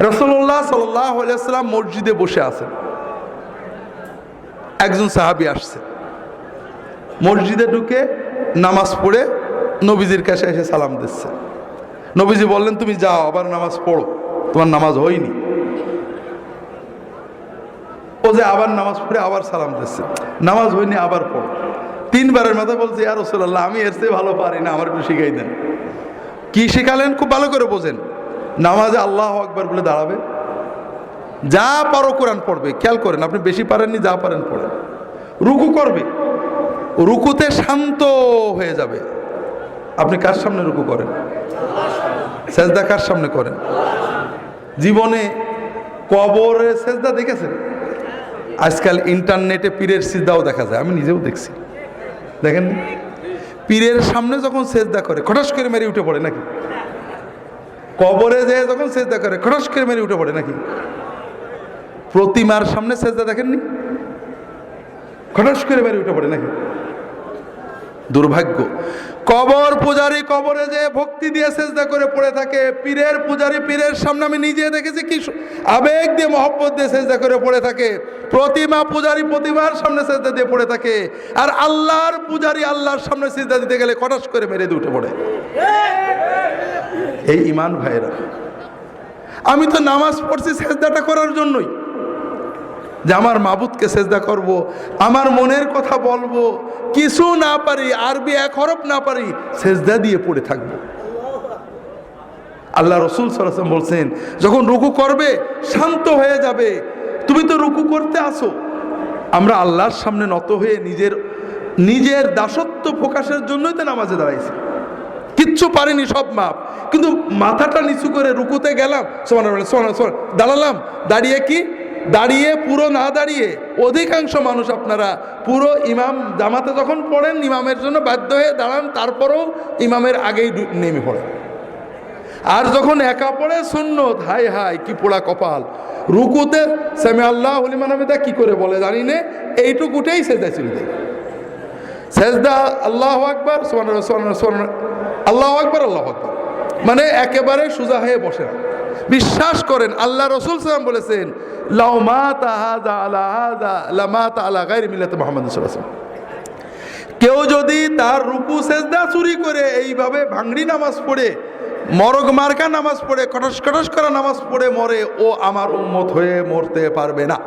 রসল্লাহ সাল্লাম মসজিদে বসে আছেন। একজন সাহাবি আসছে। মসজিদে ঢুকে নামাজ পড়ে নবীজির কাছে এসে সালাম দিচ্ছে। নবীজি বললেন, তুমি যাও, আবার নামাজ পড়ো। তোমার নামাজ হয়নি। ও যে আবার নামাজ পড়ে আবার সালাম দিচ্ছে। নামাজ হয়নি, আবার পড়ো। তিনবারের মাথায় বলছে আর রসুল্লাহ আমি এর চেয়ে ভালো পারি না, আমার একটু শিখাই দেন। কি শেখালেন? খুব ভালো করে বোঝেন। নামাজে আল্লাহ আকবার বলে দাঁড়াবে। যা পারো কোরআন পড়বে, খেয়াল করেন, আপনি বেশি পারেননি, যা পারেন পড়েন। রুকু করবে, রুকুতে শান্ত হয়ে যাবে। আপনি কার সামনে রুকু করেন? সেজদা কার সামনে করেন? জীবনে কবরে সেজদা দেখেছেন? আজকাল ইন্টারনেটে পীরের সিজদাও দেখা যায়, আমি নিজেও দেখছি। দেখেন পীরের সামনে যখন সেজদা করে, খটাস করে মেরে উঠে পড়ে নাকি? কবরে যে যখন সেজদা করে খটাস করে মেরে উঠে পড়ে নাকি? প্রতিমার সামনে সেজদা দেখেননি? খটাস করে মেরে উঠে পড়ে নাকি? দুর্ভাগ্য। কবর পূজারি কবরে যে ভক্তি দিয়ে সেজদা করে পড়ে থাকে, পীরের পূজারি পীরের সামনে আমি নিজে দেখেছি কি আবেগ দিয়ে, মহব্বত দিয়ে সেজদা করে পড়ে থাকে। প্রতিমা পূজারি প্রতিমার সামনে সেজদা দিয়ে পড়ে থাকে। আর আল্লাহর পূজারি আল্লাহর সামনে সেজদা দিতে গেলে কটাস করে মেরে দিয়ে উঠে পড়ে। এই ইমান ভাইরা আমি তো নামাজ পড়ছি সেজদাটা করার জন্যই। যে আমার মাবুদকে সেজদা করব। আমার মনের কথা বলব, কিছু না পারি, আরবি এক হরফ না পারি, সেজদা দিয়ে পড়ে থাকব। আল্লাহ রসুল সরাসম বলছেন, যখন রুকু করবে, শান্ত হয়ে যাবে। তুমি তো রুকু করতে আসো আমরা আল্লাহর সামনে নত হয়ে নিজের নিজের দাসত্ব প্রকাশের জন্যই তো নামাজে দাঁড়াইছি। কিচ্ছু পারিনি, সব মাপ। কিন্তু মাথাটা নিচু করে রুকুতে গেলাম সোমান দাঁড়ালাম। দাঁড়িয়ে কি? দাঁড়িয়ে, পুরো না দাঁড়িয়ে, অধিকাংশ মানুষ আপনারা, পুরো ইমাম জামাতে যখন পড়েন, ইমামের জন্য বাধ্য হয়ে দাঁড়ান, তারপরেও ইমামের আগেই নেমে পড়েন আর যখন একা পড়ে শূন্য হাই হাই কি পোড়া কপাল। রুকুতে সেমে আল্লাহ হলিমানবেদা কি করে বলে জানি নে, এইটুকুটাই সেজদা ছিল সেজদা আল্লাহ আকবর সোমান আল্লাহ আকবর আল্লাহ আকবর। মানে একেবারে সোজা হয়ে বসে না। বিশ্বাস করেন, আল্লাহ রসুল সালাম বলেছেন কেউ যদি তার রুকু, সেজদা চুরি করে এইভাবে ভাঙড়ি নামাজ পড়ে, মরগ মার্কা নামাজ পড়ে কটস কটস করা নামাজ পড়ে মরে, ও আমার উম্মত হয়ে মরতে পারবে না।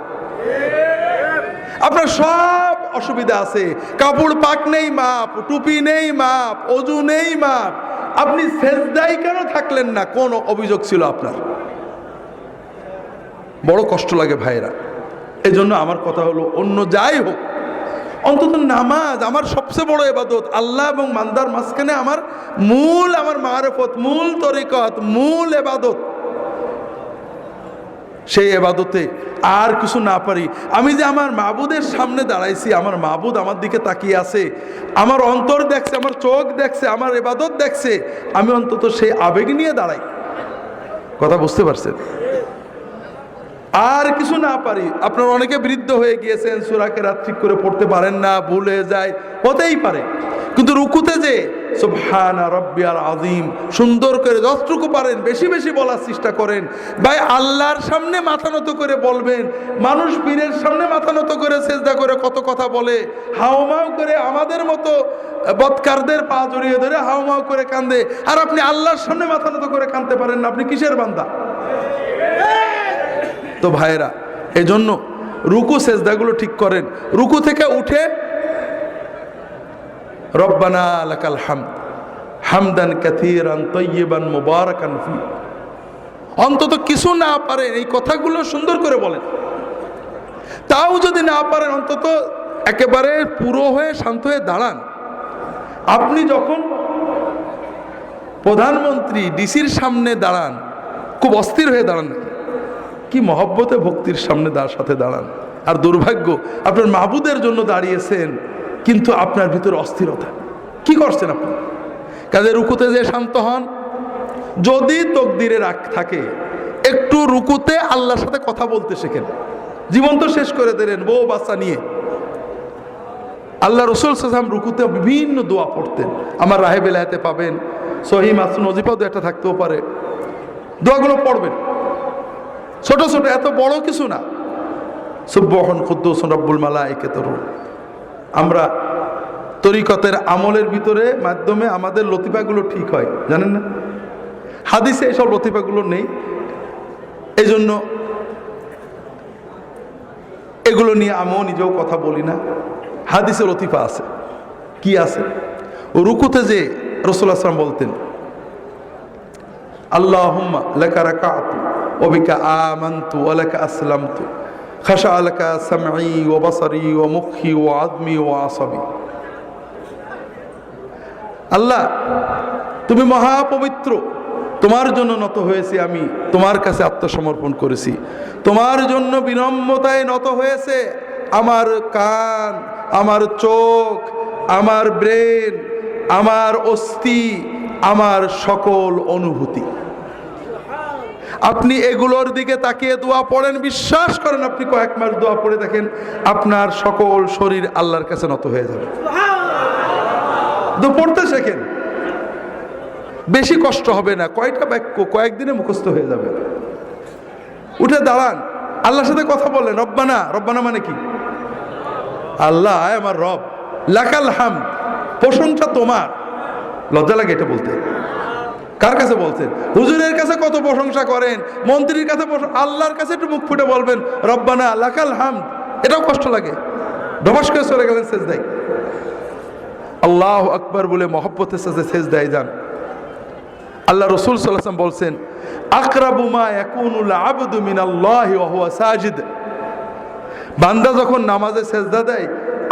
আপনার সব অসুবিধা আছে। কাপড় পাক নেই মাপ, টুপি নেই মাপ, অজু নেই মাপ। আপনি সেজদাই কেন থাকলেন না? কোন অভিযোগ ছিল আপনার? বড় কষ্ট লাগে ভাইরা এজন্য আমার কথা হলো, অন্য যাই হোক। অন্তত নামাজ আমার সবচেয়ে বড় এবাদত আল্লাহ এবং মান্দার মাঝখানে আমার মূল, আমার মারফত, মূল তরিকত, মূল এবাদত সেই এবাদতে আর কিছু না পারি। আমি যে আমার মাবুদের সামনে দাঁড়াইছি, আমার মাবুদ আমার দিকে তাকিয়ে আছে। আমার অন্তর দেখছে, আমার চোখ দেখছে, আমার এবাদত দেখছে। আমি অন্তত সেই আবেগ নিয়ে দাঁড়াই। কথা বুঝতে পারছেন? আর কিছু না পারি। আপনার অনেকে বৃদ্ধ হয়ে গিয়েছেন, সুরাকে রাত্রি করে পড়তে পারেন না, ভুলে যায়, হতেই পারে। কিন্তু রুকুতে যে সুবহানা রব্বিয়াল আজিম সুন্দর করে যতটুকু পারেন, বেশি বেশি বলার চেষ্টা করেন। ভাই, আল্লাহর সামনে মাথা নত করে বলবেন। মানুষ পীরের সামনে মাথা নত করে চেষ্টা করে কত কথা বলে। হাওমাও করে আমাদের মতো বৎকারদের পা জড়িয়ে ধরে হাওমাও করে কান্দে। আর আপনি আল্লাহর সামনে মাথা নত করে কাঁদতে পারেন না, আপনি কিসের বান্দা? তো ভাইরা এই জন্য রুকু সেজদাগুলো ঠিক করেন। রুকু থেকে উঠে রব্বানা লাকাল হাম হামদান কাথিরান তৈবান মুবারাকান ফি। অন্তত কিছু না পারেন, এই কথাগুলো সুন্দর করে বলেন। তাও যদি না পারেন, অন্তত একেবারে পুরো হয়ে, শান্ত হয়ে দাঁড়ান। আপনি যখন প্রধানমন্ত্রী, ডিসির সামনে দাঁড়ান, খুব অস্থির হয়ে দাঁড়ান। কি মহব্বতে ভক্তির সামনে দাঁড় সাথে দাঁড়ান। আর দুর্ভাগ্য, আপনার মাহবুদের জন্য দাঁড়িয়েছেন কিন্তু আপনার ভিতরে অস্থিরতা। কি করছেন আপনি? কাজে রুকুতে যে শান্ত হন। যদি তকদিরে রাখ থাকে, একটু রুকুতে আল্লাহর সাথে কথা বলতে শেখেন। জীবন তো শেষ করে দিলেন, বউ বাচ্চা নিয়ে। আল্লাহ রসুল সাসাম রুকুতে বিভিন্ন দোয়া পড়তেন। আমার রাহে বেলায়াতে পাবেন, সহি মাসুন নজিফাও দু একটা থাকতেও পারে। দোয়াগুলো পড়বেন। ছোট ছোট, এত বড় কিছু না। সুব্বহন কুদ্দুস রব্বুল মালা একে আমরা তরিকতের আমলের ভিতরে মাধ্যমে আমাদের লতিফাগুলো ঠিক হয়, জানেন না? হাদিসে এইসব লতিফাগুলো নেই। এই জন্য এগুলো নিয়ে আমিও নিজেও কথা বলি না। হাদিসে লতিফা আছে। কি আছে? রুকুতে যে রসুল আসলাম বলতেন আল্লাহ লাকা রাকাতু ওয়া বিকা আমানতু ওয়া আসলাম আসলামতু। খাশা লাকা সামঈ ওয়া বাসারি ওয়া মুখি আল্লাহ, তুমি মহাপবিত্র। তোমার জন্য নত হয়েছি আমি। তোমার কাছে আত্মসমর্পণ করেছি। তোমার জন্য বিনম্রতায় নত হয়েছে আমার কান, আমার চোখ, আমার ব্রেন, আমার অস্থি, আমার সকল অনুভূতি। আপনি এগুলোর দিকে তাকিয়ে দোয়া পড়েন, বিশ্বাস করেন আপনি কয়েক মাস দোয়া পড়ে দেখেন আপনার সকল শরীর আল্লাহর কাছে নত হয়ে যাবে। পড়তে শেখেন। বেশি কষ্ট হবে না, কয়টা বাক্য কয়েকদিনে মুখস্থ হয়ে যাবে। উঠে দাঁড়ান, আল্লাহর সাথে কথা বলেন রব্বানা রব্বানা মানে কি? আল্লাহ আমার রব, লাকাল হাম প্রশংসা তোমার। লজ্জা লাগে এটা বলতে। কার কাছে বলছেন? হুজুরের কাছে কত প্রশংসা করেন, মন্ত্রীর কাছে আল্লাহর কাছে একটু মুখ ফুটে বলবেন, রব্বানা লাকাল হাম এটাও কষ্ট লাগে। ধবাস করে চলে গেলেন শেষ দেয় আল্লাহ আকবর বলে মহব্বতের সাথে শেষ দেয় যান। আল্লাহ রসুল সাল্লাম বলছেন আকরাবুমা হুয়া সাজিদ। বান্দা যখন নামাজে সেজদা দেয়,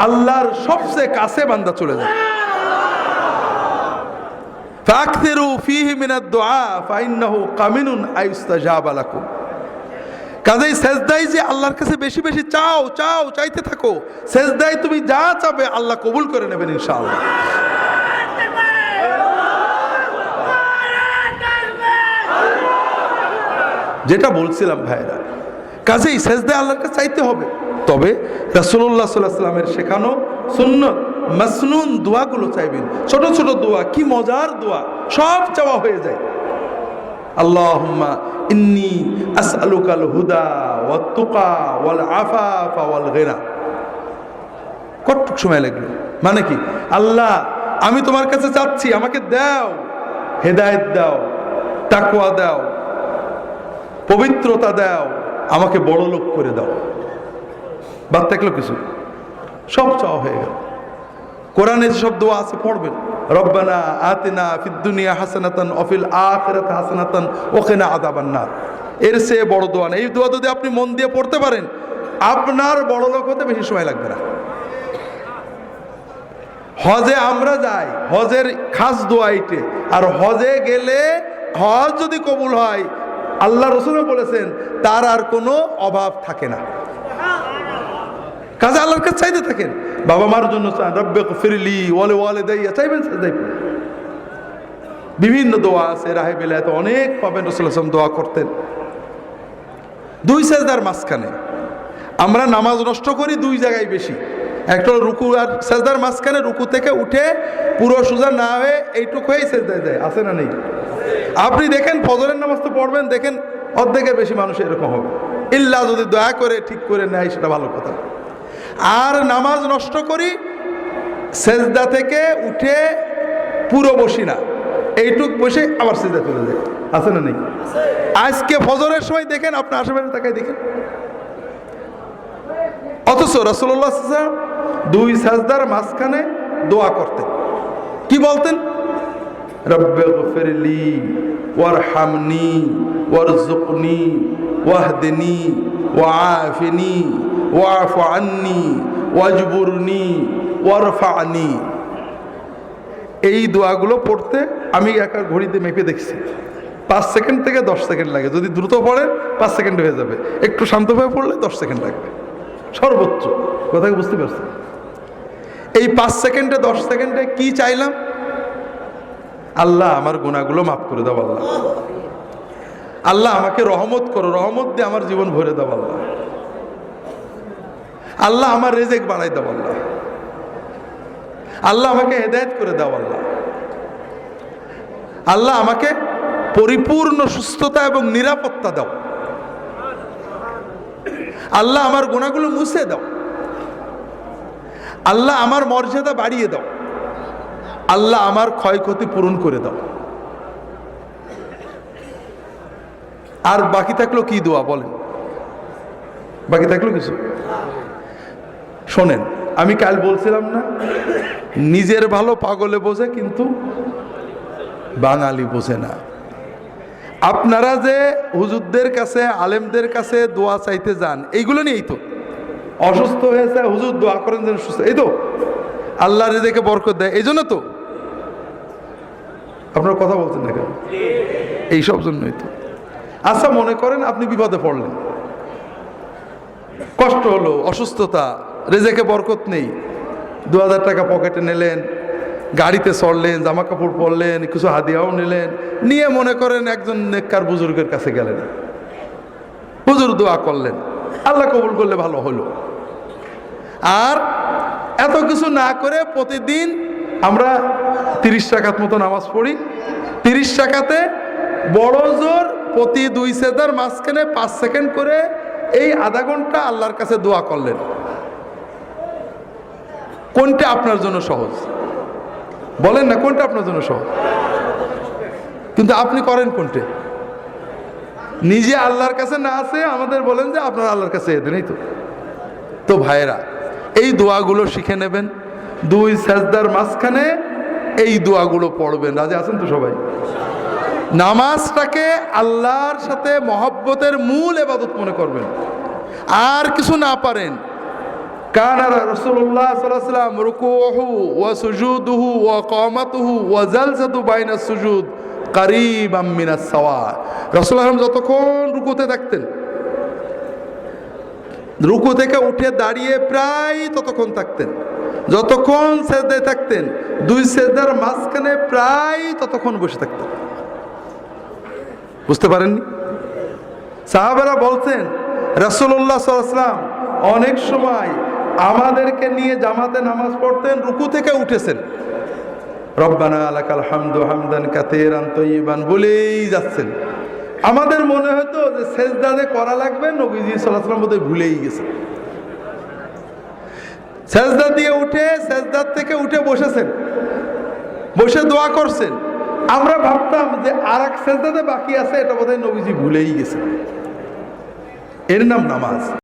আল্লাহর সবচেয়ে কাছে বান্দা চলে যায়। ফাকতিরু ফিহি মিনাদ দুআ ফাইন্নাহু কাজেই সেজদাই যে আল্লাহর কাছে বেশি বেশি চাও চাও, চাইতে থাকো, সেজদাই তুমি যা চাবে আল্লাহ কবুল করে নেবেন ইনশাআল্লাহ। যেটা বলছিলাম ভাইরা, কাজেই সেজদে আল্লাহর কাছে চাইতে হবে। তবে রাসূলুল্লাহ সাল্লাহ সাল্লামের শেখানো সুন্নত মাসনুন দোয়াগুলো চাইবেন। ছোট ছোট দোয়া, কি মজার দোয়া, সব চাওয়া হয়ে যায়। আল্লাহুম্মা ইন্নি আসআলুকাল হুদা ওয়াত তুকা ওয়াল আফাফা ওয়াল গিনা। কতটুক সময় লাগল। মানে কি? আল্লাহ, আমি তোমার কাছে চাচ্ছি, আমাকে দাও, হেদায়েত দাও, তাকওয়া দাও, পবিত্রতা দাও, আমাকে বড় লোক করে দাও। বাদ থাকল কিছু। সব চাওয়া হয়ে গেল। কোরআনে যেসব দোয়া আছে, পড়বেন। রব্বানা আতিনা ফিদ্দুনিয়া হাসানাতান অফিল আখিরাত হাসানাতান ওখানে আদাবান নার। এর সে বড় দোয়া না এই দোয়া যদি আপনি মন দিয়ে পড়তে পারেন, আপনার বড় লোক হতে বেশি সময় লাগবে না। হজে আমরা যাই, হজের খাস দোয়া এইটে। আর হজে গেলে হজ যদি কবুল হয়, আল্লাহ রসুল বলেছেন, তার আর কোনো অভাব থাকে না। কাজে আল্লাহর কাছে চাইতে থাকেন। বাবা মার জন্য ফিরলি ওয়ালে ওয়ালে চাইবেন চাই বিভিন্ন দোয়া আছে রাহে বেলায় অনেক পাবেন রসুল আসলাম দোয়া করতেন। দুই সেজদার মাঝখানে আমরা নামাজ নষ্ট করি দুই জায়গায় বেশি। একটা রুকু আর সেজদার মাঝখানে রুকু থেকে উঠে পুরো সোজা না হয়ে এইটুকু হয়েই সেজদায় দেয় আছে না নেই? আপনি দেখেন ফজরের নামাজ তো পড়বেন, দেখেন অর্ধেকের বেশি মানুষ এরকম হবে। ইল্লা যদি দয়া করে ঠিক করে নেয়, সেটা ভালো কথা। আর নামাজ নষ্ট করি, সেজদা থেকে উঠে পুরো বসি না। এইটুক বসে আবার সেজদা চলে যায়। আছে না নেই? আজকে ফজরের সময় দেখেন, আপনার আশেপাশে তাকায় দেখেন। অথচ রসুল্লাহ দুই সাজদার মাঝখানে দোয়া করতেন। কি বলতেন? রব্বে গফিরলি, ওয়ারহামনি ওয়ারজুকনি ওয়াহদিনি, ওয়াআফিনি ওয়াফু ওয়াজবুরনি ওয়ারফানি এই দোয়াগুলো পড়তে আমি একা ঘড়িতে মেপে দেখছি। পাঁচ সেকেন্ড থেকে দশ সেকেন্ড লাগে। যদি দ্রুত পড়েন পাঁচ সেকেন্ড হয়ে যাবে। একটু শান্তভাবে পড়লে দশ সেকেন্ড লাগবে। সর্বোচ্চ। কথা বুঝতে পারছেন? এই পাঁচ সেকেন্ডে, দশ সেকেন্ডে কি চাইলাম? আল্লাহ আমার গুণাগুলো মাফ করে দাও, আল্লাহ। আল্লাহ আমাকে রহমত করো। রহমত দিয়ে আমার জীবন ভরে দাও, আল্লাহ। আল্লাহ আমার রেজেক বাড়াই দাও, আল্লাহ। আল্লাহ আমাকে হেদায়ত করে দাও, আল্লাহ। আল্লাহ আমাকে পরিপূর্ণ সুস্থতা এবং নিরাপত্তা দাও। আল্লাহ আমার গোনাগুলো মুছে দাও। আল্লাহ আমার মর্যাদা বাড়িয়ে দাও। আল্লাহ আমার ক্ষয়ক্ষতি পূরণ করে দাও। আর বাকি থাকল কি দোয়া বলেন? বাকি থাকল কিছু? শোনেন, আমি কাল বলছিলাম না, নিজের ভালো পাগলে বোঝে কিন্তু বাঙালি বোঝে না। আপনারা যে হুজুরদের কাছে, আলেমদের কাছে দোয়া চাইতে যান, এইগুলো নিয়েই তো। অসুস্থ হয়েছে, হুজুর দোয়া করেন যেন সুস্থ, এই তো। আল্লাহ রেজেকে বরকত দেয় এই জন্য তো। আপনারা কথা বলছেন না কেন? এইসব জন্যই তো। আচ্ছা মনে করেন আপনি বিপদে পড়লেন। কষ্ট হলো, অসুস্থতা রেজেকে বরকত নেই। দু হাজার টাকা পকেটে নিলেন, গাড়িতে চড়লেন জামা কাপড় পরলেন, কিছু হাদিয়াও নিলেন, নিয়ে মনে করেন একজন নেককার বুজুর্গের কাছে গেলেন। হুজুর দোয়া করলেন, আল্লাহ কবুল করলে ভালো হলো। আর এত কিছু না করে প্রতিদিন আমরা তিরিশ টাকার মতো নামাজ পড়ি। তিরিশ টাকাতে বড় জোর প্রতি দুই সেদার মাঝখানে পাঁচ সেকেন্ড করে এই আধা ঘণ্টা আল্লাহর কাছে দোয়া করলেন। কোনটা আপনার জন্য সহজ? বলেন না, কোনটা আপনার জন্য সহজ? কিন্তু আপনি করেন কোনটে? নিজে আল্লাহর কাছে না আছে, আমাদের বলেন যে আপনার আল্লাহর কাছে এদের এই তো। তো ভাইয়েরা, এই দোয়াগুলো শিখে নেবেন। দুই সাজদার মাঝখানে এই দোয়াগুলো পড়বেন। রাজা আছেন তো সবাই? নামাজটাকে আল্লাহর সাথে মহব্বতের মূল এবাদত মনে করবেন। আর কিছু না পারেন কান রসুল্লাহ সাল্লাম রুকুহু ওয়া সুজুদুহু ওয়া কামাতুহু ওয়া জালসাতু বাইনা সুজুদ কারিব আমিনা সাওয়া রসুল্লাহ যতক্ষণ রুকুতে থাকতেন, রুকু থেকে উঠে দাঁড়িয়ে প্রায় ততক্ষণ থাকতেন। যতক্ষণ সেদায় থাকতেন, দুই সেদার মাঝখানে প্রায় ততক্ষণ বসে থাকতেন। বুঝতে পারেননি? সাহাবেরা বলছেন রাসুল্লাহ সাল্লাম অনেক সময় আমাদেরকে নিয়ে জামাতে নামাজ পড়তেন, রুকু থেকে উঠেছেন। রব্বানা আলাকাল হামদু হামদান বলেই যাচ্ছেন। আমাদের মনে হতো যে করা লাগবে, নবীজি সাল্লাহাম বোধহয় ভুলেই গেছে সেজদা দিয়ে উঠে, সেজদার থেকে উঠে বসেছেন। বসে দোয়া করছেন। আমরা ভাবতাম যে আর এক সেজদাতে বাকি আছে, এটা বোধহয় নবীজি ভুলেই গেছে এর নাম নামাজ।